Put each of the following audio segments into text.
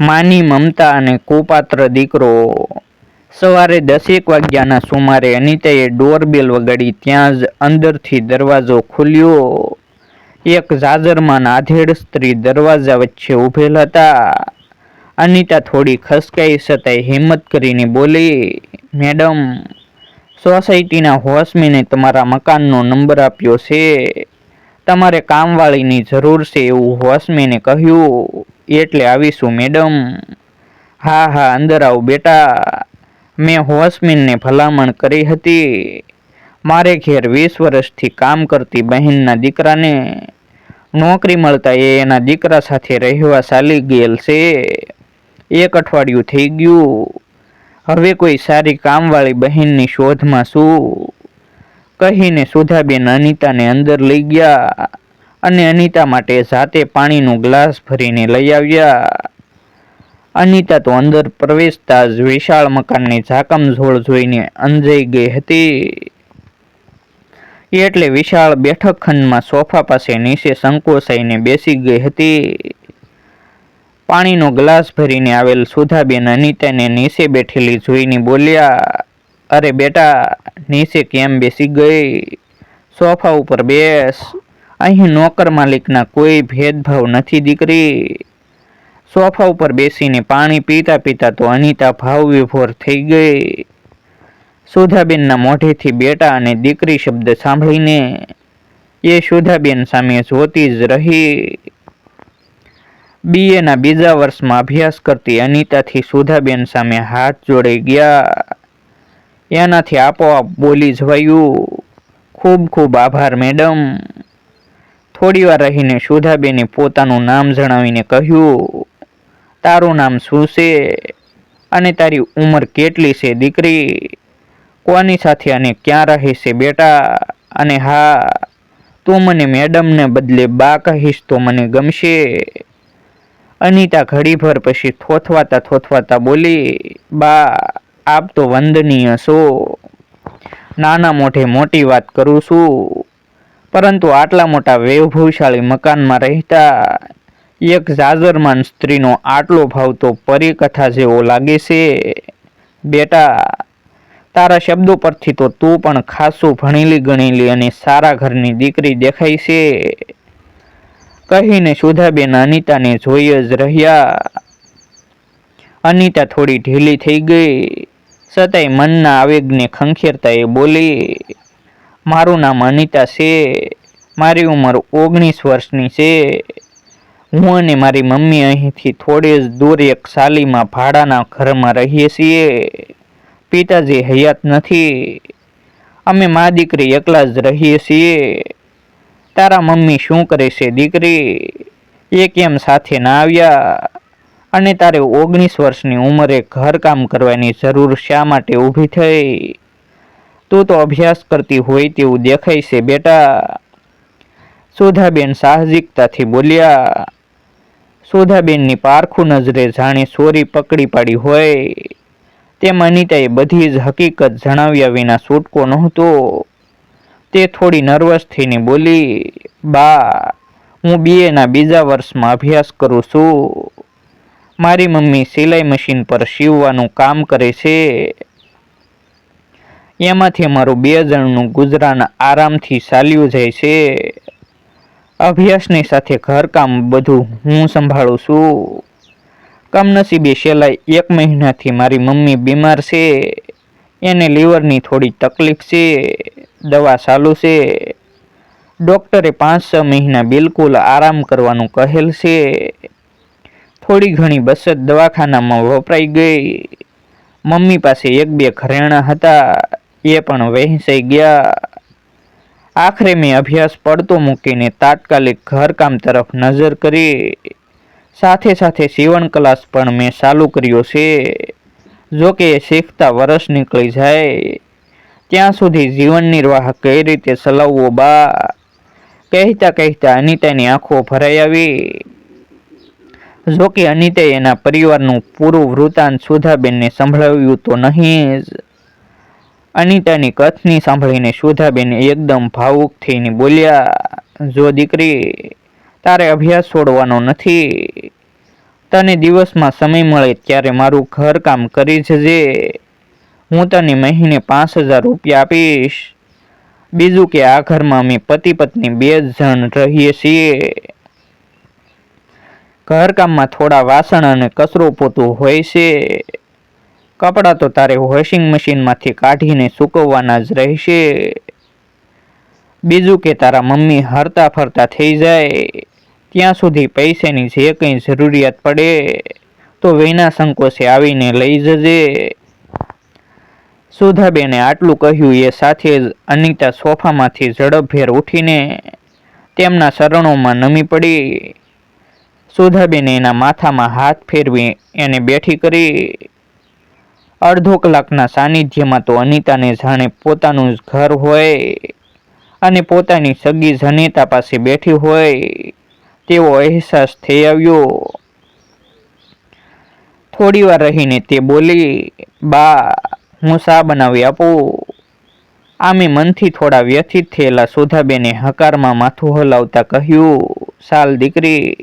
માની મમતા અને કુપાત્ર દીકરો. સવારે દસેક વાગ્યાના સુમારે અનિતાએ ડોરબેલ વગાડી ત્યાં જ અંદરથી દરવાજો ખુલ્યો. એક ઝાઝરમાં નાધેડ સ્ત્રી દરવાજા વચ્ચે ઊભેલ હતા. અનિતા થોડી ખસકાઈ છતાંય હિંમત કરીને બોલી, મેડમ, સોસાયટીના હોસમેને તમારા મકાનનો નંબર આપ્યો છે. તમારે કામવાળીની જરૂર છે એવું હોસમેને કહ્યું. એટલે આવીશું, મેડમ. હા હા, અંદર આવો, બેટા. મેં વોચમેનને ભલામણ કરી હતી. મારે ઘેર વીસ વર્ષથી કામ કરતી બહેનના દીકરાને નોકરી મળતા એ એના દીકરા સાથે રહેવા ચાલી ગયેલ છે. એક અઠવાડિયું થઈ ગયું. હવે કોઈ સારી કામવાળી બહેનની શોધમાં શું કહીને સુધાબેન અનિતાને અંદર લઈ ગયા. અને અનિતા માટે જાતે પાણીનો ગ્લાસ ભરીને લઈ આવ્યા. અનિતા તો અંદર પ્રવેશતા જ વિશાળ મકાનની ઝાકમઝોળ જોઈને અંજાઈ ગઈ હતી. એટલે વિશાળ બેઠક ખંડમાં સોફા પાસે નીચે સંકોચાઈને બેસી ગઈ હતી. પાણીનો ગ્લાસ ભરીને આવેલ સુધાબેન અનિતાને નીચે બેઠેલી જોઈને બોલ્યા, અરે બેટા, નીચે કેમ બેસી ગઈ? સોફા ઉપર બેસ. અહીં નોકર માલિકના કોઈ ભેદભાવ નથી દીકરી. સોફા ઉપર બેસીને પાણી પીતા પીતા તો અનિતા ભાવ વિભોર થઈ ગઈ. સુધાબેનના મોઢેથી બેટા અને દીકરી શબ્દ સાંભળીને એ સુધાબેન સામે જોતી જ રહી. બીએના બીજા વર્ષમાં અભ્યાસ કરતી અનિતાથી સુધાબેન સામે હાથ જોડાઈ ગયા. એનાથી આપોઆપ બોલી જવાયું, ખૂબ ખૂબ આભાર, મેડમ. થોડી વાર રહીને સુધાબેને પોતાનું નામ જણાવીને કહ્યું, તારું નામ શું છે? અને તારી ઉંમર કેટલી છે, દીકરી? કોની સાથે અને ક્યાં રહે છે, બેટા? અને હા, તું મને મેડમને બદલે બા કહીશ તો મને ગમશે. અનિતા ઘડીભર પછી થોથવાતા થોથવાતા બોલી, બા, આપ તો વંદનીય છો. નાના મોઢે મોટી વાત કરું છું. પરંતુ આટલા મોટા વૈભવશાળી મકાનમાં રહેતા એક જાજરમાન સ્ત્રીનો આટલો ભાવ તો પરીકથા જેવો લાગે છે. બેટા, તારા શબ્દો પરથી તો તું પણ ખાસું ભણેલી ગણેલી અને સારા ઘરની દીકરી દેખાય છે. કહીને સુધાબેન અનિતાને જોઈ જ રહ્યા. અનિતા થોડી ઢીલી થઈ ગઈ. છતાંય મનના આવેગને ખંખેરતા એ બોલી મારું નામ અનિતા છે. મારી ઉંમર ઓગણીસ વર્ષની છે. હું અને મારી મમ્મી અહીંથી થોડે જ દૂર એક સાલીમાં ભાડાના ઘરમાં રહીએ છીએ. પિતાજી હયાત નથી. અમે મા દીકરી એકલા જ રહીએ છીએ. તારા મમ્મી શું કરે છે દીકરી? એ કેમ સાથે ના આવ્યા? અને તારે ઓગણીસ વર્ષની ઉંમરે ઘરકામ કરવાની જરૂર શા માટે ઊભી થઈ? તું તો અભ્યાસ કરતી હોય તેવું દેખાય છે, બેટા. સુધાબેન સાહજિકતાથી બોલ્યા, સુધાબેનની પારખું નજરે જાણે ચોરી પકડી પાડી હોય. તેમ અનિતાએ બધી જ હકીકત જણાવ્યા વિના છૂટકો નહોતો. તે થોડી નર્વસ થઈને બોલી, બા, હું બીએના બીજા વર્ષમાં અભ્યાસ કરું છું. મારી મમ્મી સિલાઈ મશીન પર સીવવાનું કામ કરે છે. એમાંથી અમારું બે જણનું ગુજરાન આરામથી ચાલ્યું જાય છે. અભ્યાસની સાથે ઘરકામ બધું હું સંભાળું છું. કમનસીબે છેલ્લા એક મહિનાથી મારી મમ્મી બીમાર છે. એને લીવરની થોડી તકલીફ છે. દવા ચાલુ છે. ડૉક્ટરે પાંચ છ મહિના બિલકુલ આરામ કરવાનું કહેલ છે. થોડી ઘણી બચત દવાખાનામાં વપરાઈ ગઈ. મમ્મી પાસે એક બે ઘરેણાં હતા. એ પણ વહેંચાઈ ગયા. આખરે મેં અભ્યાસ પડતો મૂકીને તાત્કાલિક ઘરકામ તરફ નજર કરી. સાથે સાથે સીવણ ક્લાસ પણ મેં ચાલુ કર્યો છે. જો કે શીખતા વરસ નીકળી જાય. ત્યાં સુધી જીવન નિર્વાહ કઈ રીતે ચલાવવો બા? કહેતા કહેતા અનિતાની આંખો ભરાઈ આવી. જોકે અનિતાએ એના પરિવારનું પૂરું વૃતાંત સુધાબેનને સંભળાવ્યું તો નહીં જ. અનિતાની કથની સાંભળીને સુધાબેન એકદમ ભાવુક થઈને બોલ્યા, જો દીકરી, તારે અભ્યાસ છોડવાનો નથી. તને દિવસમાં સમય મળે ત્યારે મારું ઘરકામ કરી જજે. હું તને મહિને પાંચ હજાર રૂપિયા આપીશ. બીજું કે આ ઘરમાં અમે પતિ પત્ની બે જણ રહીએ છીએ. ઘરકામમાં થોડા વાસણ અને કચરો પોતું હોય છે. કપડાં તો તારે વોશિંગ મશીનમાંથી કાઢીને સૂકવવાના જ રહેશે. બીજું કે તારા મમ્મી હરતા ફરતા થઈ જાય. ત્યાં સુધી પૈસાની જે કંઈ જરૂરિયાત પડે, તો વિના સંકોચે આવીને લઈ જજે. સુધાબેને આટલું કહ્યું એ સાથે જ અનિતા સોફામાંથી ઝડપભેર ઉઠીને તેમના શરણોમાં નમી પડી. સુધાબેને એના માથામાં હાથ ફેરવી એને બેઠી કરી. અડધો કલાકના સાનિધ્યમાં તો અનિતાને જાણે પોતાનું ઘર હોય અને પોતાની સગી જનેતા પાસે બેઠી હોય તેવો અહેસાસ થઈ આવ્યો. થોડી વાર રહીને તે બોલી, બા, હું શા બનાવી આપું? આમે મનથી થોડા વ્યથિત થયેલા સુધાબેને હકારમાં માથું હલાવતા કહ્યું, સાલ દીકરી,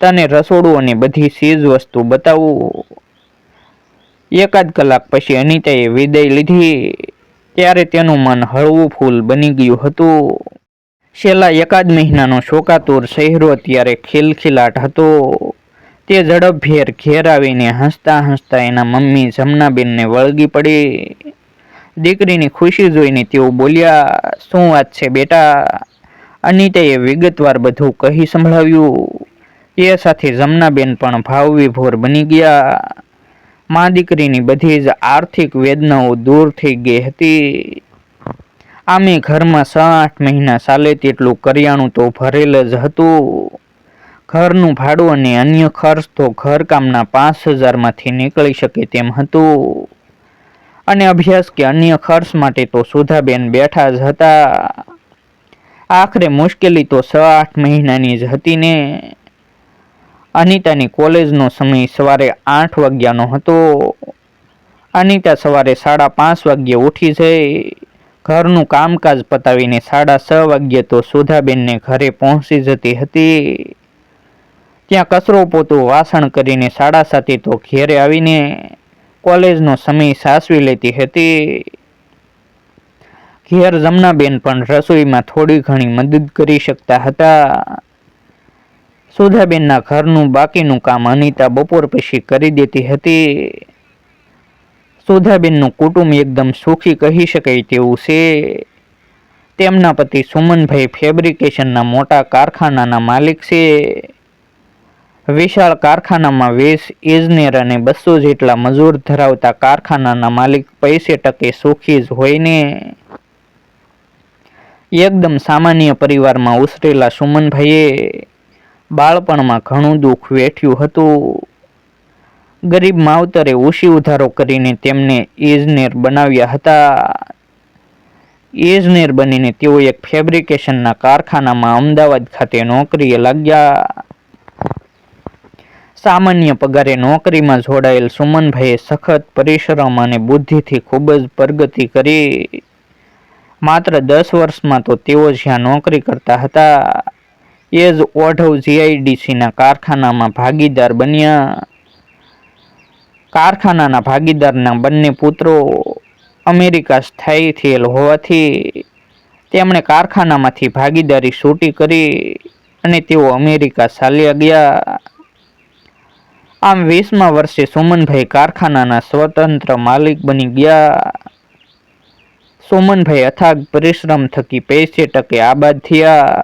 તને રસોડું અને બધી ચીજ વસ્તુ બતાવું. એકાદ કલાક પછી અનિતાએ વિદાય લીધી. ત્યારે તેનું મન હળવું ફૂલ બની ગયું હતું. છેલ્લા એકાદ મહિનાનો શોકાતુર ચહેરો ત્યારે ખિલખિલાટ હતો. તે ઝડપભેર ઘેર આવીને હસતા હસતા એના મમ્મી જમનાબેનને વળગી પડી. દીકરીની ખુશી જોઈને તેઓ બોલ્યા, શું વાત છે બેટા? અનિતાએ વિગતવાર બધું કહી સંભળાવ્યું. એ સાથે જમનાબેન પણ ભાવવિભોર બની ગયા. મા દીકરીની બધી જ આર્થિક વેદનાઓ દૂર થઈ ગઈ હતી. આમે ઘરમાં છ આઠ મહિના ચાલે તેટલું કરિયાણું તો ભરેલ જ હતું. ઘરનું ભાડું અને અન્ય ખર્ચ તો ઘરકામના પાંચ હજારમાંથી નીકળી શકે તેમ હતું. અને અભ્યાસ કે અન્ય ખર્ચ માટે તો સુધાબેન બેઠા જ હતા. આખરે મુશ્કેલી તો છ આઠ મહિનાની જ હતી ને. અનિતાની કોલેજનો સમય સવારે આઠ વાગ્યાનો હતો. અનિતા સવારે સાડા પાંચ વાગ્યે ઉઠી જઈ, ઘરનું કામકાજ પતાવીને સાડા છ વાગ્યે તો સુધાબેનને ઘરે પહોંચી જતી હતી. ત્યાં કચરો પોતો વાસણ કરીને સાડા સાતે તો ઘેરે આવીને કોલેજનો સમય સાસવી લેતી હતી. ઘેર જમનાબેન પણ રસોઈમાં થોડી ઘણી મદદ કરી શકતા હતા. સુધાબેનના ઘરનું બાકીનું કામ અનિતા બપોર પછી કરી દેતી હતી. સુધાબેનનું કુટુંબ એકદમ સુખી કહી શકાય તેવું છે. તેમના પતિ સુમનભાઈ ફેબ્રિકેશનના મોટા કારખાનાના માલિક છે. વિશાળ કારખાનામાં વીસ, ઇજનેર અને બસો જેટલા મજૂર ધરાવતા કારખાનાના માલિક પૈસે ટકે સુખી જ હોય ને. એકદમ સામાન્ય પરિવારમાં ઉછરેલા સુમનભાઈએ બાળપણમાં ઘણું દુઃખ વેઠ્યું હતું. ગરીબ માવતરે ઓછી ઉધારો કરીને તેમને ઇજનેર બનાવ્યા હતા. ઇજનેર બનીને તેઓ એક ફેબ્રિકેશનના કારખાનામાં અમદાવાદ ખાતે નોકરીએ લાગ્યા. સામાન્ય પગારે નોકરીમાં જોડાયેલ સુમનભાઈએ સખત પરિશ્રમ અને બુદ્ધિથી ખૂબ જ પ્રગતિ કરી. માત્ર દસ વર્ષમાં તો તેઓ જ્યાં નોકરી કરતા હતા એ જ ઓઢવ જીઆઈડીસીના કારખાનામાં ભાગીદાર બન્યા. કારખાનાના ભાગીદારના બંને પુત્રો અમેરિકા સ્થાયી થયેલ હોવાથી તેમણે કારખાનામાંથી ભાગીદારી છૂટી કરી અને તેઓ અમેરિકા ચાલ્યા ગયા. આમ વીસમા વર્ષે સુમનભાઈ કારખાનાના સ્વતંત્ર માલિક બની ગયા. સુમનભાઈ અથાગ પરિશ્રમ થકી પૈસે ટકે આબાદ થયા.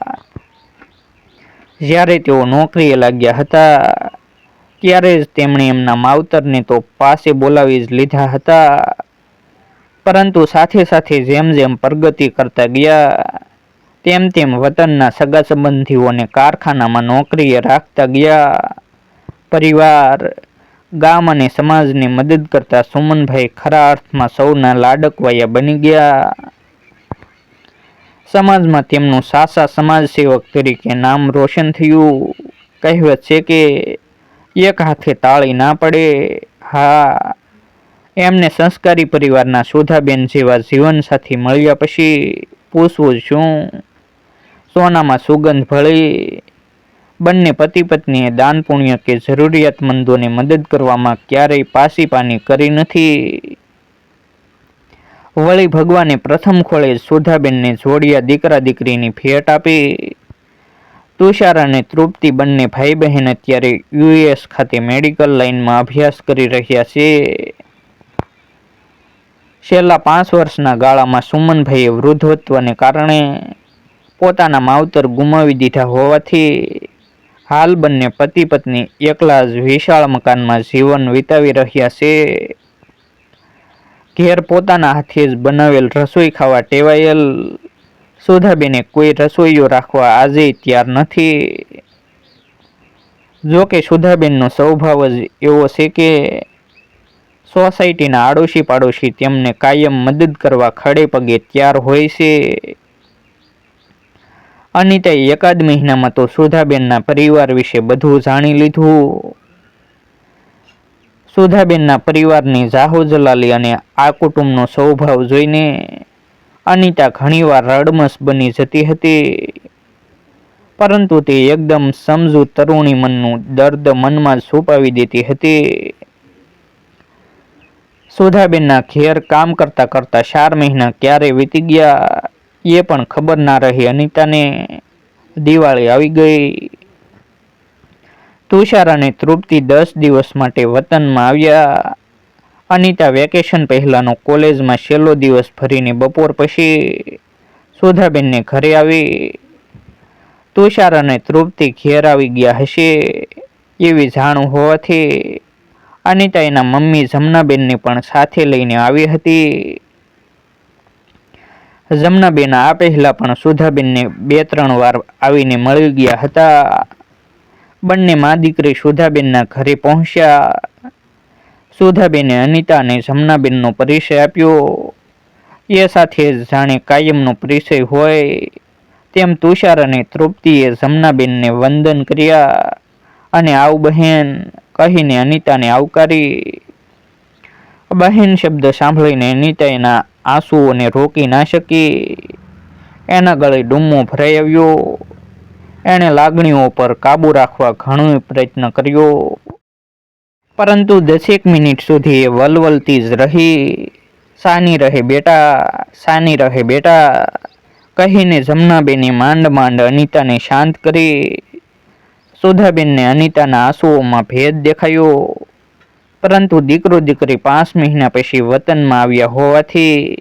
જ્યારે તેઓ નોકરીએ લાગ્યા હતા, ત્યારે જ તેમણે એમના માવતરને તો પાસે બોલાવી જ લીધા હતા. પરંતુ સાથે સાથે જેમ જેમ પ્રગતિ કરતા ગયા, તેમ તેમ વતનના સગા સંબંધીઓને કારખાનામાં નોકરીએ રાખતા ગયા. પરિવાર, ગામ અને સમાજને મદદ કરતા સુમનભાઈ ખરા અર્થમાં સૌના લાડકવાયા બની ગયા. સમાજમાં તેમનું સાસા સમાજસેવક તરીકે નામ રોશન થયું. કહેવત છે કે, એક હાથે તાળી ના પડે. હા, એમને સંસ્કારી પરિવારના શોધાબેન જેવા જીવનસાથી મળ્યા પછી પૂછવું શું? સોનામાં સુગંધ ભળી. બંને પતિ પત્નીએ દાન પુણ્ય કે જરૂરિયાતમંદોને મદદ કરવામાં ક્યારેય પાસી પાની કરી નથી. વળી ભગવાને પ્રથમ ખોળે સુધાબેનને જોડિયા દીકરા દીકરીની ભેટ આપી. તુષાર અને તૃપ્તિ બંને ભાઈ બહેન અત્યારે યુએસ ખાતે મેડિકલ લાઇનમાં અભ્યાસ કરી રહ્યા છે. છેલ્લા પાંચ વર્ષના ગાળામાં સુમનભાઈએ વૃદ્ધત્વને કારણે પોતાના માવતર ગુમાવી દીધા હોવાથી હાલ બંને પતિ પત્ની એકલા જ વિશાળ મકાનમાં જીવન વિતાવી રહ્યા છે. ઘેર પોતાના હાથે જ બનાવેલ રસોઈ ખાવા ટેવાયેલ સુધાબેને કોઈ રસોઈયો રાખવા આજે તૈયાર નથી. જો કે સુધાબેનનો સ્વભાવ જ એવો છે કે સોસાયટીના આડોશી પાડોશી તેમને કાયમ મદદ કરવા ખડે પગે તૈયાર હોય છે. અનિતાએ એકાદ મહિનામાં તો સુધાબેનના પરિવાર વિશે બધું જાણી લીધું. સુધાબેનના પરિવારની જાહો જલાલી અને આ કુટુંબનો સ્વભાવ જોઈને અનિતા ઘણીવાર રડમસ બની જતી હતી. પરંતુ તે એકદમ સમજુ તરુણી મનનું દર્દ મનમાં છુપાવી દેતી હતી. સુધાબેનના ઘેર કામ કરતા કરતા ચાર મહિના ક્યારે વીતી ગયા એ પણ ખબર ના રહી. અનિતાને દિવાળી આવી ગઈ. તુષાર અને તૃપ્તિ દસ દિવસ માટે વતનમાં આવ્યા. અનિતા વેકેશન પહેલાંનો કોલેજમાં છેલ્લો દિવસ ભરીને બપોર પછી સુધાબેનને ઘરે આવી. તુષાર અને તૃપ્તિ ઘેર આવી ગયા હશે એવી જાણ હોવાથી અનિતા એના મમ્મી જમનાબેનને પણ સાથે લઈને આવી હતી. જમનાબેન આ પહેલાં પણ સુધાબેનને બે ત્રણ વાર આવીને મળી ગયા હતા. બંને મા દીકરી સુધાબેનના ઘરે પહોંચ્યા. સુધાબેને અનિતા અને જમનાબેનનો પરિચય આપ્યો. એ સાથે જાણે કાયમનો પરિચય હોય. તેમ તુષાર અને તૃપ્તિએ જમનાબેનને વંદન કર્યા અને આવ બહેન કહીને અનિતાને આવકારી. બહેન શબ્દ સાંભળીને અનિતા એના આંસુઓને રોકી ના શકી. એના ગળે ડુમ્મો ભરાઈ આવ્યો. એણે લાગણીઓ પર કાબુ રાખવા ઘણો પ્રયત્ન કર્યો. પરંતુ દસેક મિનિટ સુધી એ વલવલતી જ રહી. સાની રહે બેટા, સાની રહે બેટા, કહીને જમનાબેને માંડ માંડ અનિતાને શાંત કરી. સુધાબેનને અનિતાના આંસુઓમાં ભેદ દેખાયો. પરંતુ દીકરો દીકરી પાંચ મહિના પછી વતનમાં આવ્યા હોવાથી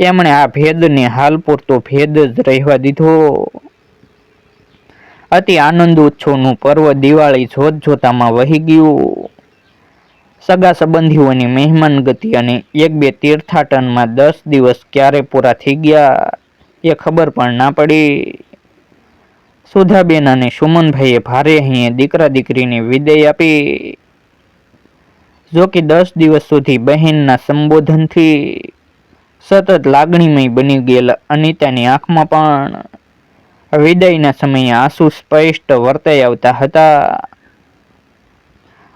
એમણે આ ભેદને હાલ પૂરતો ભેદ જ રહેવા દીધો. અતિ આનંદ ઉત્સવનું પર્વ દિવાળી જોત જોતામાં વહી ગયું. સગા સંબંધીઓની મહેમાન ગતિ અને એક બે તીર્થાટનમાં દસ દિવસ ક્યારે પૂરા થઈ ગયા એ ખબર પણ ના પડી. સુધાબેન અને સુમનભાઈએ ભારે અહીંયા દીકરા દીકરીને વિદાય આપી. જો કે દસ દિવસ સુધી બહેનના સંબોધનથી સતત લાગણીમય બની ગયેલા અનિતાની આંખમાં પણ વિદાયના સમયે આંસુ સ્પષ્ટ વર્તાઈ આવતા હતા.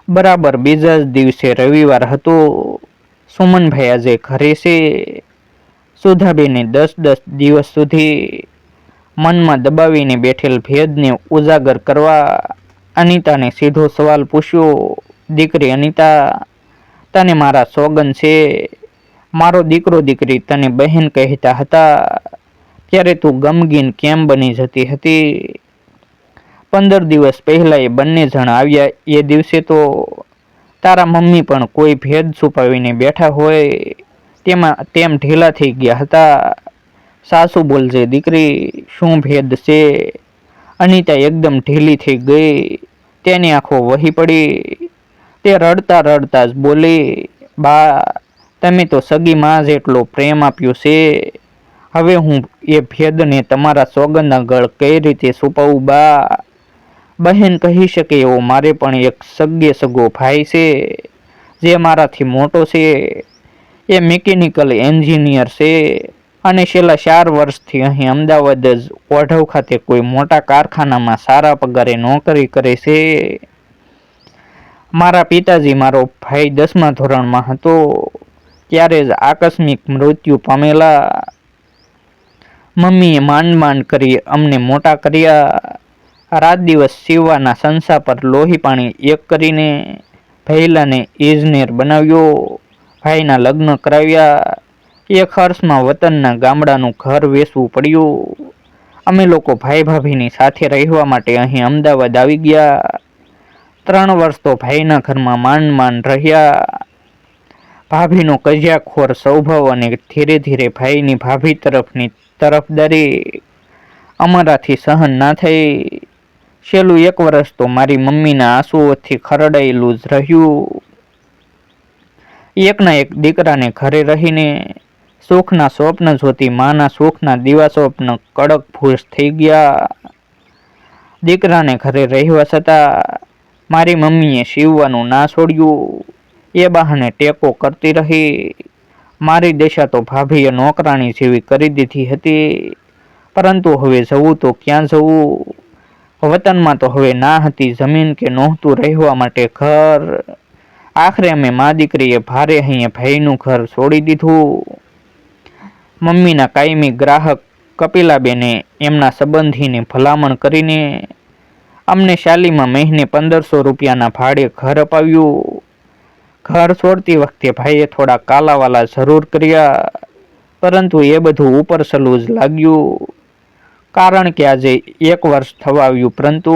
બરાબર બીજા જ દિવસે રવિવાર હતો. સુમનભાઈ આજે ઘરે છે. સુધાબેને દસ દસ દિવસ સુધી મનમાં દબાવીને બેઠેલ ભેદને ઉજાગર કરવા અનિતાને સીધો સવાલ પૂછ્યો, દીકરી અનિતા, તને મારા સોગન છે? મારો દીકરો દીકરી તને બહેન કહેતા હતા. ત્યારે તું ગમગીન કેમ બની જતી હતી? પંદર દિવસ પહેલાં એ બંને જણ આવ્યા. એ દિવસે તો તારા મમ્મી પણ કોઈ ભેદ છુપાવીને બેઠા હોય, તેમાં તેમ ઢીલા થઈ ગયા હતા. સાસુ બોલજે દીકરી, શું ભેદ છે? અનિતા એકદમ ઢીલી થઈ ગઈ. તેની આંખો વહી પડી. તે રડતા રડતા જ બોલી, બા, તમે તો સગી માં જેટલો પ્રેમ આપ્યો છે. હવે હું એ ભેદને તમારા સોગંદ આગળ કઈ રીતે છુપાવું, બા? બહેન કહી શકે એવો મારે પણ એક સગે સગો ભાઈ છે, જે મારાથી મોટો છે. એ મિકેનિકલ એન્જિનિયર છે અને છેલ્લા ચાર વર્ષથી અહીં અમદાવાદ જ ઓઢવ ખાતે કોઈ મોટા કારખાનામાં સારા પગારે નોકરી કરે છે. મારા પિતાજી મારો ભાઈ દસમા ધોરણમાં હતો, ત્યારે જ આકસ્મિક મૃત્યુ પામેલા મમ્મીએ માંડ માંડ કરી અમને મોટા કર્યા. રાત દિવસ સીવવાના સંસા પર લોહી પાણી એક કરીને ભૈલાને ઇજનેર બનાવ્યો. ભાઈના લગ્ન કરાવ્યા. એ ખર્ચમાં વતનના ગામડાનું ઘર વેચવું પડ્યું. અમે લોકો ભાઈ ભાભીની સાથે રહેવા માટે અહીં અમદાવાદ આવી ગયા. ત્રણ વર્ષ તો ભાઈના ઘરમાં માંડ માંડ રહ્યા. ભાભીનો કજિયાખોર સ્વભાવ અને ધીરે ધીરે ભાઈની ભાભી તરફની તરફદારી અમારાથી સહન ના થઈ. છેલ્લું એક વર્ષ તો મારી મમ્મીના આંસુઓથી ખરડાયેલું જ રહ્યું. એકના એક દીકરાને ઘરે રહીને સુખના સ્વપ્ન જોતી માના સુખના દીવા સ્વપ્ન કડક ભૂસ થઈ ગયા. દીકરાને ઘરે રહેવા છતાં મારી મમ્મીએ સીવવાનું ના છોડ્યું. એ બહાને ટેકો કરતી રહી. મારી દેશા તો ભાભીએ નોકરાણી જેવી કરી દીધી હતી. પરંતુ હવે જવું તો ક્યાં જવું? વતનમાં તો હવે ના હતી. જમીન કે નહોતું રહેવા માટે ઘર. આખરે અમે મા દીકરીએ ભારે અહીંયા ભાઈનું ઘર છોડી દીધું. મમ્મીના કાયમી ગ્રાહક કપિલાબેને એમના સંબંધીને ભલામણ કરીને અમને શાલીમાં મહિને પંદરસો રૂપિયાના ભાડે ઘર અપાવ્યું. ઘર છોડતી વખતે ભાઈએ થોડા કાલાવાલા જરૂર કર્યા, પરંતુ એ બધું ઉપર સલું જ લાગ્યું. કારણ કે આજે એક વર્ષ થવા આવ્યું પરંતુ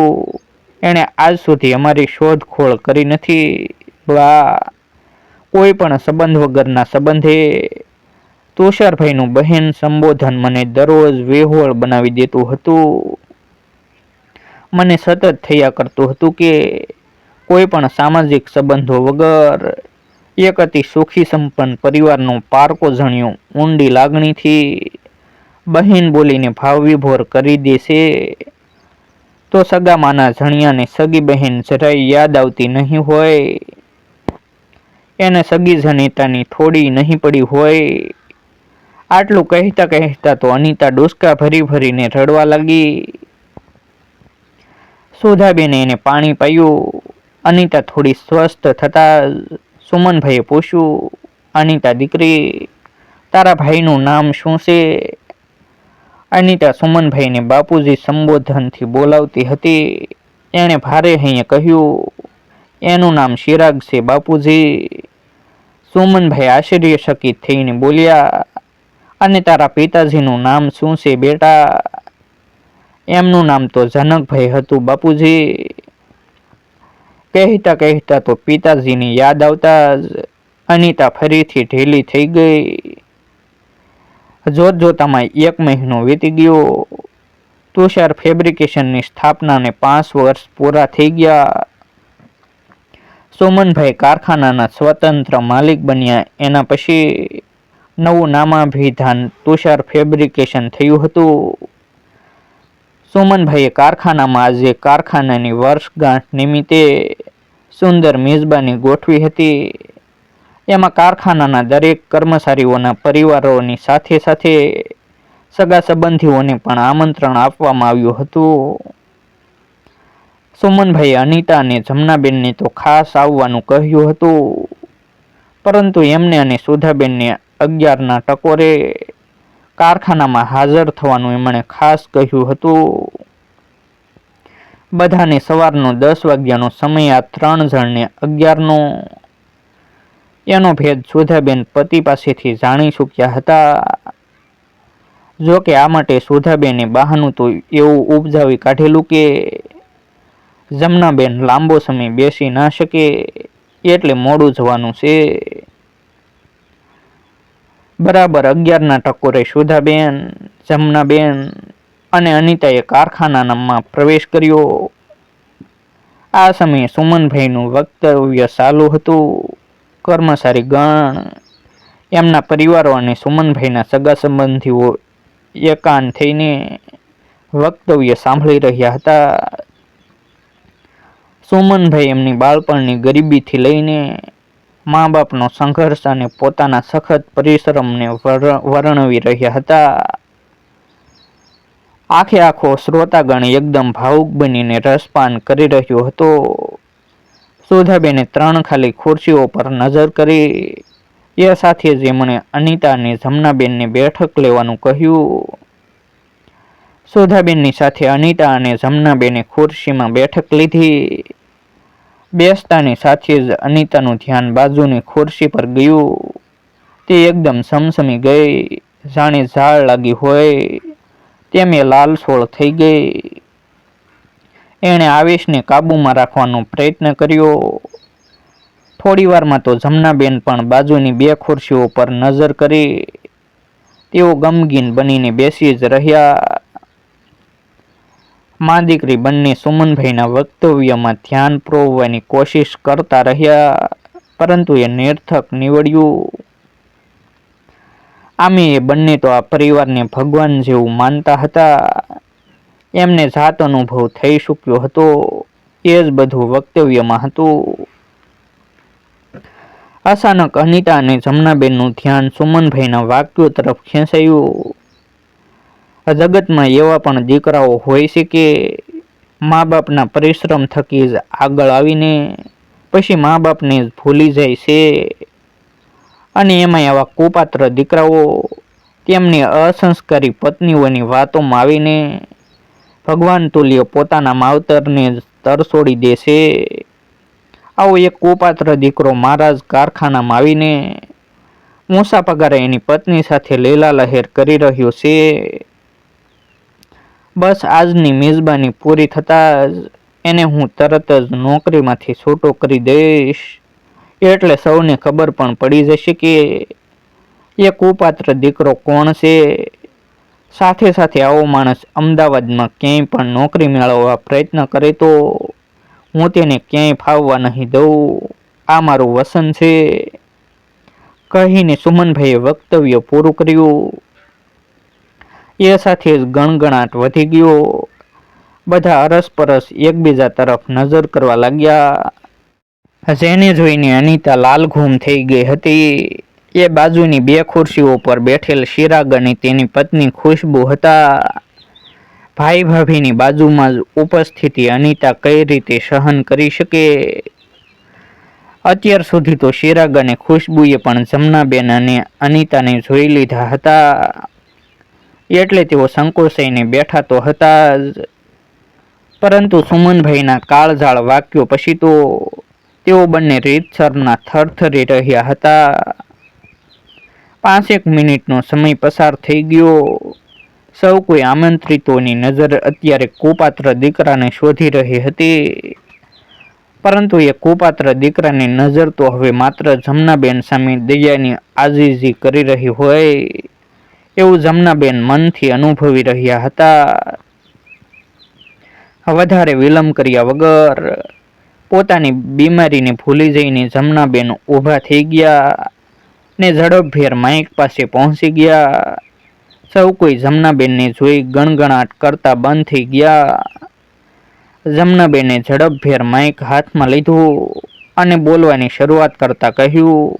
એણે આજ સુધી અમારી શોધખોળ કરી નથી. બા, કોઈ પણ સંબંધ વગરના સંબંધે તુષારભાઈનું બહેન સંબોધન મને દરરોજ વેહોળ બનાવી દેતું હતું. મને સતત થયા કરતું હતું કે કોઈ પણ સામાજિક સંબંધો વગર એક અતિ સુખી સંપન્ન પરિવારનો પારકો જણ્યો. ઊંડી લાગણીથી બહેન બોલીને ભાવ વિભોર કરી દેશે તો સગામાના જણિયાને સગી બહેન જરાય યાદ આવતી નહીં હોય. એને સગી જનિતાની થોડી નહીં પડી હોય. આટલું કહેતા કહેતા તો અનિતા ડોસકા ભરી ભરીને રડવા લાગી. સુધાબેને એને પાણી પાયું. અનિતા થોડી સ્વસ્થ થતાં સુમનભાઈએ પૂછ્યું, અનિતા દીકરી, તારા ભાઈનું નામ શું છે? અનિતા સુમનભાઈને બાપુજી સંબોધનથી બોલાવતી હતી. એણે ભારે હૈયે કહ્યું, એનું નામ શિરાગ છે, બાપુજી. સુમનભાઈ આશ્ચર્યચકિત થઈને બોલ્યા, અને તારા પિતાજીનું નામ શું છે બેટા? એમનું નામ તો જનકભાઈ હતું, બાપુજી. કહેતા કહેતા તો પિતાજીની યાદ આવતા અનિતા ફરીથી ઢીલી થઈ ગઈ. જોત જોતામાં એક મહિનો વીતી ગયો. તુષાર ફેબ્રિકેશનની સ્થાપનાને પાંચ વર્ષ પૂરા થઈ ગયા. સુમનભાઈ કારખાનાના સ્વતંત્ર માલિક બન્યા. એના પછી નવું નામાભિધાન તુષાર ફેબ્રિકેશન થયું હતું. સુમનભાઈએ કારખાનામાં આજે કારખાનાની વર્ષગાંઠ નિમિત્તે સુંદર મેજબાની ગોઠવી હતી. એમાં કારખાનાના દરેક કર્મચારીઓના પરિવારોની સાથે સાથે સગા સંબંધીઓને પણ આમંત્રણ આપવામાં આવ્યું હતું. સુમનભાઈએ અનિતા અને જમનાબેનને તો ખાસ આવવાનું કહ્યું હતું. પરંતુ એમને અને સુધાબેનને અગિયારના ટકોરે કારખાનામાં હાજર થવાનું એમણે ખાસ કહ્યું હતું. બધાને સવારનો દસ વાગ્યાનો સમય આ ત્રણ જણને અગિયારનો. એનો ભેદ સુધાબેન પતિ પાસેથી જાણી ચૂક્યા હતા. જો કે આ માટે સુધાબેને બહાનું તો એવું ઉપજાવી કાઢેલું કે જમનાબેન લાંબો સમય બેસી ના શકે, એટલે મોડું જવાનું છે. બરાબર, અગિયારના ટકોરે સુધાબેન, જમનાબેન અને અનિતાએ કારખાનામાં પ્રવેશ કર્યો. આ સમયે સુમનભાઈનું વક્તવ્ય ચાલુ હતું. કર્મચારી ગણ, એમના પરિવારો અને સુમનભાઈના સગા સંબંધીઓ એકાન થઈને વક્તવ્ય સાંભળી રહ્યા હતા. સુમનભાઈ એમની બાળપણની ગરીબીથી લઈને મા બાપનો સંઘર્ષ અને પોતાના સખત પરિશ્રમને વર્ણવી રહ્યા હતા. આખે આખો શ્રોતાગણ એકદમ ભાવુક બનીને રસપાન કરી રહ્યો હતો. સુધાબેને ત્રણ ખાલી ખુરશીઓ પર નજર કરી. એ સાથે જ એમણે અનિતા અને જમનાબેનને બેઠક લેવાનું કહ્યું. સુધાબેનની સાથે અનિતા અને જમનાબેને ખુરશીમાં બેઠક લીધી. બેસતાની સાથે જ અનિતાનું ધ્યાન બાજુની ખુરશી પર ગયું. તે એકદમ સમસમી ગઈ. જાણે ઝાડ લાગી હોય તેમ એ લાલસોળ થઈ ગઈ. એણે આવેશને કાબૂમાં રાખવાનો પ્રયત્ન કર્યો. થોડી વારમાં તો જમનાબેન પણ બાજુની બે ખુરશીઓ પર નજર કરી. તેઓ ગમગીન બનીને બેસી જ રહ્યા. મા દીકરી બંને સુમનભાઈના વક્તવ્યમાં ધ્યાન પ્રોવવાની કોશિશ કરતા રહ્યા, પરંતુ એ નિર્થક નીવડ્યું. આમે એ બંને તો આ પરિવારને ભગવાન જેવું માનતા હતા. એમને જાત અનુભવ થઈ ચૂક્યો હતો. એ જ બધું વક્તવ્યમાં હતું. અચાનક અનિતા અને જમનાબેનનું ધ્યાન સુમનભાઈના વાક્યો તરફ ખેંચાયું. જગતમાં એવા પણ દીકરાઓ હોય છે કે મા બાપના પરિશ્રમ થકી જ આગળ આવીને પછી મા બાપને જ ભૂલી જાય છે. અને એમાં આવા કુપાત્ર દીકરાઓ તેમની અસંસ્કારી પત્નીઓની વાતોમાં આવીને ભગવાન તુલ્ય પોતાના માવતરને જ તરસોડી દે છે. આવો એક કુપાત્ર દીકરો મહારાજ કારખાનામાં આવીને મોસા પગારે એની પત્ની સાથે લીલા લહેર કરી રહ્યો છે. બસ આજની મેજબાની પૂરી થતાં જ એને હું તરત જ નોકરીમાંથી છૂટો કરી દઈશ. એટલે સૌને ખબર પણ પડી જશે કે એ કુપાત્ર દીકરો કોણ છે? સાથે સાથે આવો માણસ અમદાવાદમાં ક્યાંય પણ નોકરી મેળવવા પ્રયત્ન કરે તો હું તેને ક્યાંય ફાવવા નહીં દઉં. આ મારું વસન છે. કહીને સુમનભાઈએ વક્તવ્ય પૂરું કર્યું. એ સાથે જ ગણગણાટ વધી ગયો. બધા અરસપરસ એકબીજા તરફ નજર કરવા લાગ્યા. જેને જોઈને અનિતા લાલઘૂમ થઈ ગઈ હતી. એ બાજુની બે ખુરશીઓ પર બેઠેલ શિરાગ અને તેની પત્ની ખુશ્બુ હતા. ભાઈ ભાભીની બાજુમાં જ ઉપસ્થિતિ અનિતા કઈ રીતે સહન કરી શકે? અત્યાર સુધી તો શિરાગ અને ખુશ્બુએ પણ જમનાબેન અને અનિતાને જોઈ લીધા હતા. એટલે તેઓ સંકોચાઈને બેઠા તો હતા જ. પરંતુ સુમનભાઈના કાળઝાળ વાક્યો પછી તો તેઓ બંને રીતસરના થરથરી રહ્યા હતા. પાંચેક મિનિટનો સમય પસાર થઈ ગયો. સૌ કોઈ આમંત્રિતોની નજર અત્યારે કુપાત્ર દીકરાને શોધી રહી હતી. પરંતુ એ કુપાત્ર દીકરાની નજર તો હવે માત્ર જમનાબેન સામે દયાની આજીજી કરી રહી હોય. એવું જમનાબેન મનથી અનુભવી રહ્યા હતા. વધારે વિલંબ કર્યા વગર પોતાની બીમારીને ભૂલી જઈને જમનાબેન ઊભા થઈ ગયા ને ઝડપભેર માઇક પાસે પહોંચી ગયા. સૌ કોઈ જમનાબેનને જોઈ ગણગણાટ કરતા બંધ થઈ ગયા. જમનાબેને ઝડપભેર માઇક હાથમાં લીધું અને બોલવાની શરૂઆત કરતા કહ્યું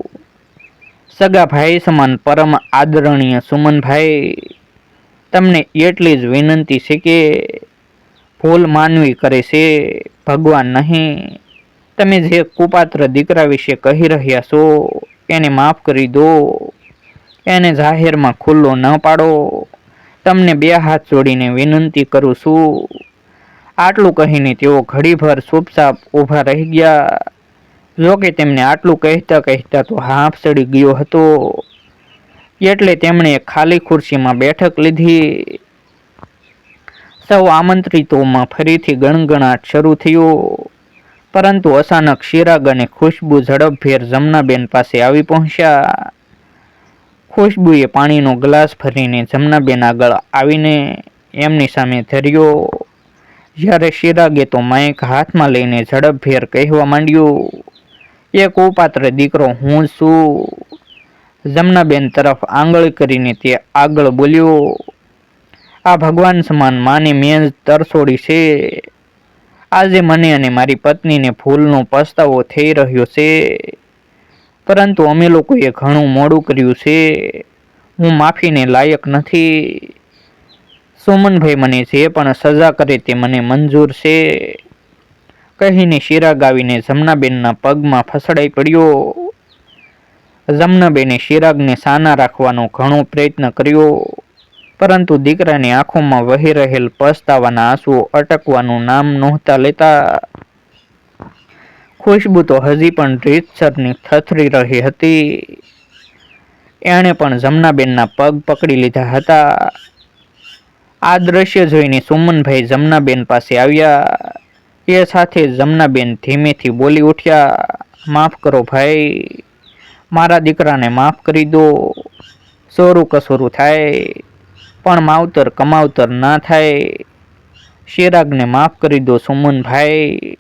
સગા ભાઈ સમાન પરમ આદરણીય સુમનભાઈ, તમને એટલી જ વિનંતી છે કે ભૂલ માનવી કરે છે, ભગવાન નહીં. તમે જે કુપાત્ર દીકરા વિશે કહી રહ્યા છો, એને માફ કરી દો. એને જાહેરમાં ખુલ્લો ન પાડો. તમને બે હાથ જોડીને વિનંતી કરું છું. આટલું કહીને તેઓ ઘડીભર ચૂપચાપ ઊભા રહી ગયા. જોકે તેમને આટલું કહેતા કહેતા તો હાંફ ચડી ગયો હતો. એટલે તેમણે ખાલી ખુરશીમાં બેઠક લીધી. સૌ આમંત્રિતોમાં ફરીથી ગણગણાટ શરૂ થયો. પરંતુ અચાનક શિરાગ અને ખુશ્બુ ઝડપભેર જમનાબેન પાસે આવી પહોંચ્યા. ખુશ્બુએ પાણીનો ગ્લાસ ભરીને જમનાબેન આગળ આવીને એમની સામે ધર્યો. જ્યારે શિરાગે તો માઇક હાથમાં લઈને ઝડપભેર કહેવા માંડ્યું એ કુપાત્ર દીકરો, હું છું. જમનાબેન તરફ આંગળી કરીને તે આગળ બોલ્યો, આ ભગવાન સમાન માને મેં જ તરસોડી છે. આજે મને અને મારી પત્નીને ભૂલનો પસ્તાવો થઈ રહ્યો છે. પરંતુ અમે લોકોએ ઘણું મોડું કર્યું છે. હું માફીને લાયક નથી. સુમનભાઈ મને જે પણ સજા કરે તે મને મંજૂર છે. કહીને શીરા ગાવીને જમનાબેનના પગમાં ફસડાઈ પડ્યો. જમનાબેને શિરાગને સાના રાખવાનો ઘણો પ્રયત્ન કર્યો, પરંતુ દીકરાની આંખોમાં વહી રહેલ પસ્તાવાના આંસુઓ અટકવાનું નામ નહોતા લેતા. ખુશ્બુ તો હજી પણ રીતસરની થથરી રહી હતી. એણે પણ જમનાબેનના પગ પકડી લીધા હતા. આ દ્રશ્ય જોઈને સુમનભાઈ જમનાબેન પાસે આવ્યા. એ સાથે જમનાબેન ધીમેથી બોલી ઉઠ્યા, માફ કરો ભાઈ, મારા દીકરાને માફ કરી દો. સોરું કસોરું થાય, પણ માવતર કમાવતર ના થાય. શેરાગને માફ કરી દો સુમનભાઈ.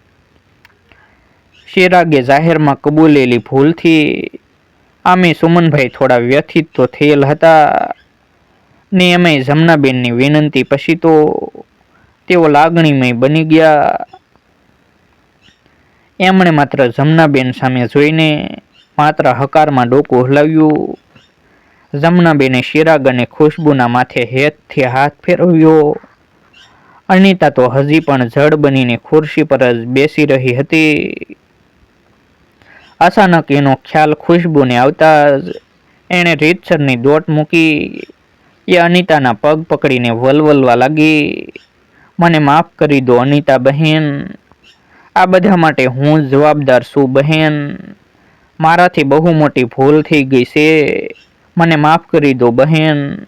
શેરાગે જાહેરમાં કબૂલેલી ભૂલથી, આમે સુમનભાઈ થોડા વ્યથિત તો થયેલ હતા. ને એમાંય જમનાબેનની વિનંતી પછી તો તેઓ લાગણીમય બની ગયા. એમણે માત્ર જમનાબેન સામે જોઈને માત્ર હકારમાં ડોકું હલાવ્યું. જમનાબેને શિરાગ અને ખુશ્બુના માથે હેતથી હાથ ફેરવ્યો. અનિતા તો હજી પણ જડ બનીને ખુરશી પર જ બેસી રહી હતી. અચાનક એનો ખ્યાલ ખુશ્બુને આવતા જ એણે રીતસરની દોટ મૂકી. એ અનિતાના પગ પકડીને વલવલવા લાગી. મને માફ કરી દો અનિતા બહેન આ બધા માટે હું જવાબદાર છું, બહેન. મારાથી બહુ મોટી ભૂલ થઈ ગઈ છે. મને માફ કરી દો, બહેન.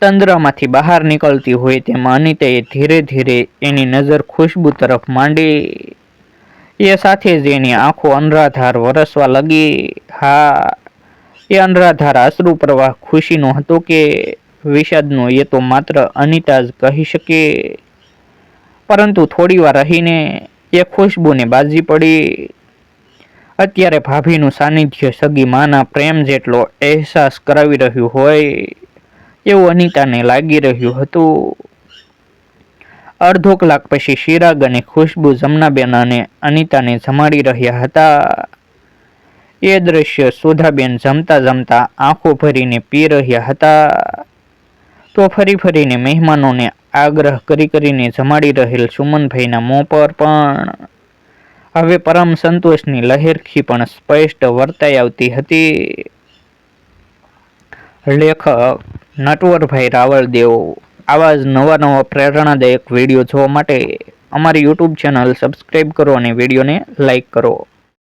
તંદ્રમાંથી બહાર નીકળતી હોય તેમાં અનિતાએ ધીરે ધીરે એની નજર ખુશ્બુ તરફ માંડી. એ સાથે જ એની આંખો અનરાધાર વરસવા લાગી. હા, એ અનરાધાર અશ્રુ પ્રવાહ ખુશીનો હતો કે વિષાદનો એ તો માત્ર અનિતા જ કહી શકે. પરંતુ થોડી વાર રહીને એ ખુશ્બુને બાજી પડી. અત્યારે ભાભીનું સાનિધ્ય સગી માના પ્રેમ જેટલો અહેસાસ કરાવી રહ્યું હોય, એવું અનિતાને લાગી રહ્યું હતું. અડધો કલાક પછી શિરાગ અને ખુશ્બુ જમનાબેન અને અનિતાને જમાડી રહ્યા હતા. એ દ્રશ્ય સુધાબેન જમતા જમતા આંખો ભરીને પી રહ્યા હતા. તો ફરી ફરીને મહેમાનોને આગ્રહ કરી કરીને જમાડી રહેલ સુમનભાઈના મોં પર પણ હવે પરમ સંતોષની લહેરખી પણ સ્પષ્ટ વર્તાઈ આવતી હતી. લેખક નટવરભાઈ રાવળદેવ, આવા જ નવા નવા પ્રેરણાદાયક વીડિયો જોવા માટે અમારી યુટ્યુબ ચેનલ સબસ્ક્રાઈબ કરો અને વિડીયોને લાઈક કરો.